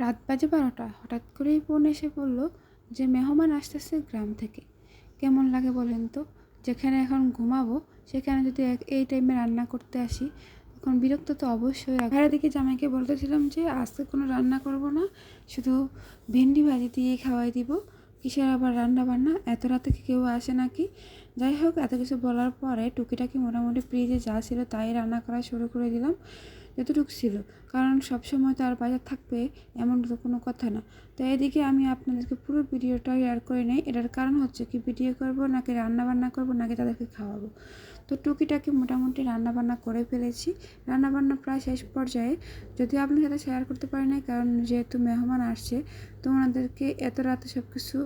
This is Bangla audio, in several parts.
রাত বাজে বারোটা, হঠাৎ করেই বোন এসে বলল যে, মেহমান আসতেছে গ্রাম থেকে। কেমন লাগে বলেন তো? যেখানে এখন ঘুমাবো, সেখানে যদি এই টাইমে রান্না করতে আসি, তখন বিরক্ত তো অবশ্যই আর এদিকে জামাইকে বলতেছিলাম যে, আজকে কোনো রান্না করব না, শুধু ভেন্ডি ভাজি দিয়ে খাওয়াই দিব। কিসের আবার রান্না বান্না? এত রাতে কি কেউ আসে নাকি? যাই হোক, এত কিছু বলার পরে টুকিটাকি মোটামুটি ফ্রিজে যা ছিল তাই রান্না করা শুরু করে দিলাম, যতটুকু ছিল। কারণ সবসময় তো আর বাজার থাকবে এমন তো কোনো কথা না। তো এদিকে আমি আপনাদেরকে পুরো ভিডিওটা শেয়ার করে নেই। এটার কারণ হচ্ছে কি, ভিডিও করব নাকি রান্না বান্না করব নাকি তাদেরকে খাওয়াবো। তো টুকিটাকি মোটামুটি রান্না বান্না করে ফেলেছি। রান্না বান্না প্রায় শেষ পর্যায়ে। যদিও আপনার সাথে শেয়ার করতে পারি না কারণ যেহেতু মেহমান আসছে, তো ওনাদেরকে এত রাতে সব কিছু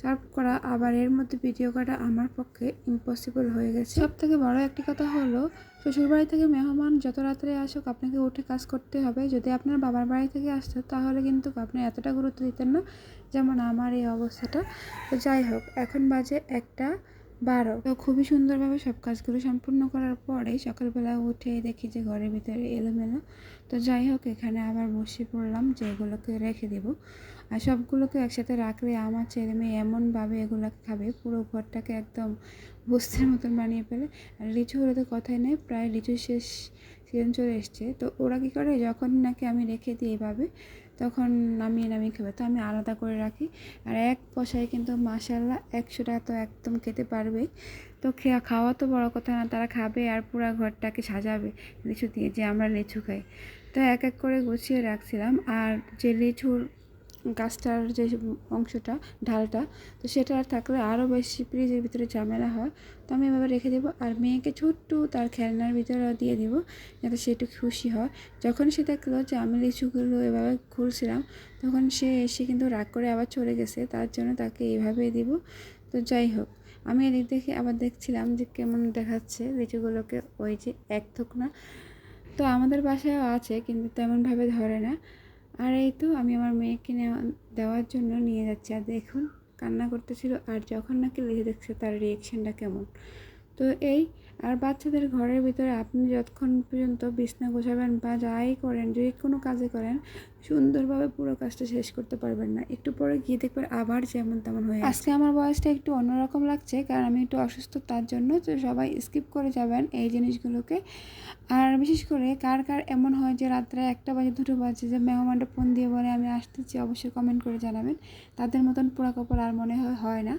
সার্ভ করা, আবার এর মধ্যে ভিডিও করা আমার পক্ষে ইম্পসিবল হয়ে গেছে। সব থেকে বড় একটি কথা হলো, শ্বশুরবাড়ি থেকে মেহমান যত রাত্রে আসুক, আপনাকে উঠে কাজ করতে হবে। যদি আপনার বাবার বাড়ি থেকে আসতো, তাহলে কিন্তু আপনি এতটা গুরুত্ব দিতেন না যেমন আমার এই অবস্থাটা। তো যাই হোক, এখন বাজে একটা বারো। তো খুবই সুন্দরভাবে সব কাজগুলো সম্পূর্ণ করার পরে সকালবেলা উঠে দেখি যে ঘরের ভিতরে এলোমেলো। তো যাই হোক, এখানে আবার বসে পড়লাম যে এগুলোকে রেখে দেব। আর সবগুলোকে একসাথে রাখলে আমার ছেলে মেয়ে এমনভাবে এগুলোকে খাবে, পুরো ঘরটাকে একদম বস্তির মতন বানিয়ে ফেলে। আর লিচু হলে তো কথাই নেই, প্রায় লিচু শেষ সিজন চলে এসছে, তো ওরা কী করে? যখন নাকি আমি রেখে দিই এভাবে, তখন নামিয়ে নামিয়ে খাবে। তো আমি আলাদা করে রাখি। আর এক পয়সায় কিন্তু মাসাল্লাহ একশো টাকা তো একদম খেতে পারবেই। তো খেয়া, খাওয়া তো বড় কথা না, তারা খাবে আর পুরো ঘরটাকে সাজাবে, লিচু দিয়ে, যে আমরা লিচু খাই। তো এক এক করে গুছিয়ে রাখছিলাম। আর যে লিচুর গাছটার যে অংশটা, ঢালটা, তো সেটা আর থাকলে আরও বেশি ফ্রিজের ভিতরে ঝামেলা হয়। তো আমি এভাবে রেখে দেবো আর মেয়েকে ছোট্ট তার খেলনার ভিতরে দিয়ে দেবো যাতে সে একটু খুশি হয়। যখন সে দেখল যে আমি লিচুগুলো এভাবে খুলছিলাম, তখন সে এসে কিন্তু রাগ করে আবার চলে গেছে। তার জন্য তাকে এইভাবেই দিব। তো যাই হোক, আমি এদিক দেখে আবার দেখছিলাম যে কেমন দেখাচ্ছে লিচুগুলোকে, ওই যে এক থোক না তো আমাদের বাসায়ও আছে, কিন্তু তেমনভাবে ধরে না। আর এই তো আমি আমার মেয়েকে নেওয়া, দেওয়ার জন্য নিয়ে যাচ্ছি। আর দেখুন, কান্না করতেছিল। আর যখন নাকি লিখে দেখছে তার রিয়েকশনটা কেমন? তো এই আর বাচ্চাদের ঘরের ভিতরে আপনি যতক্ষণ পর্যন্ত বিছনা গোছাবেন বা যাই করেন যে কোনো কাজে করেন সুন্দরভাবে পুরো কাজটা শেষ করতে পারবেন না। একটু পরে গিয়ে দেখবেন আবার যেমন তেমন হয়ে আজকে আমার বয়সটা একটু অন্যরকম লাগছে কারণ আমি একটু অসুস্থ তার জন্য তো সবাই স্কিপ করে যাবেন এই জিনিসগুলোকে। আর বিশেষ করে কার কার এমন হয় যে রাত্রে একটা বাজে দুটো বাজে যে মেহমানটা ফোন দিয়ে বলে আমি আসতেছি অবশ্যই কমেন্ট করে জানাবেন। তাদের মতন পোড়া কাপড় আর মনে হয় হয় না।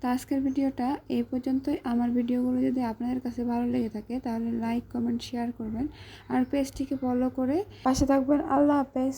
তো আজকের ভিডিওটা এই পর্যন্তই। আমার ভিডিওগুলো যদি আপনাদের কাছে ভালো লেগে থাকে, তাহলে লাইক কমেন্ট শেয়ার করবেন। আর পেজটিকে ফলো করে পাশে থাকবেন। আল্লাহ হাফেজ।